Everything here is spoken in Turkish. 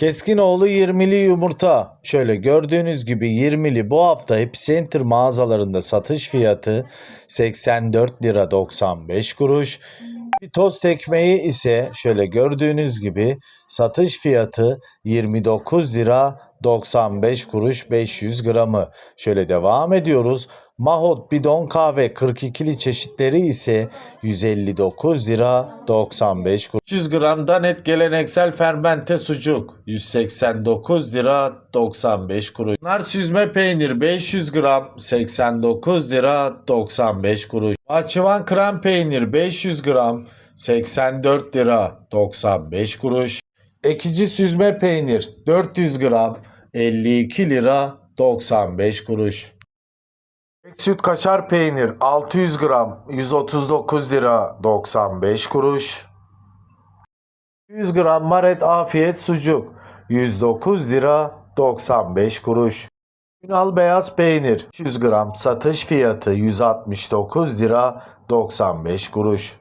Keskinoğlu 20'li yumurta. Şöyle gördüğünüz gibi 20'li bu hafta Epicenter mağazalarında satış fiyatı 84 lira 95 kuruş. Bir tost ekmeği ise şöyle gördüğünüz gibi satış fiyatı 29 lira 95 kuruş 500 gramı. Şöyle devam ediyoruz. Mahot bidon kahve 42'li çeşitleri ise 159 lira 95 kuruş. 100 gram Danet geleneksel fermente sucuk 189 lira 95 kuruş. Nar süzme peynir 500 gram 89 lira 95 kuruş. Bahçıvan krem peynir 500 gram 84 lira 95 kuruş. Ekici süzme peynir 400 gram 52 lira 95 kuruş. Süt kaşar peynir 600 gram 139 lira 95 kuruş. 100 gram maret afiyet sucuk 109 lira 95 kuruş. Ünal beyaz peynir 100 gram satış fiyatı 169 lira 95 kuruş.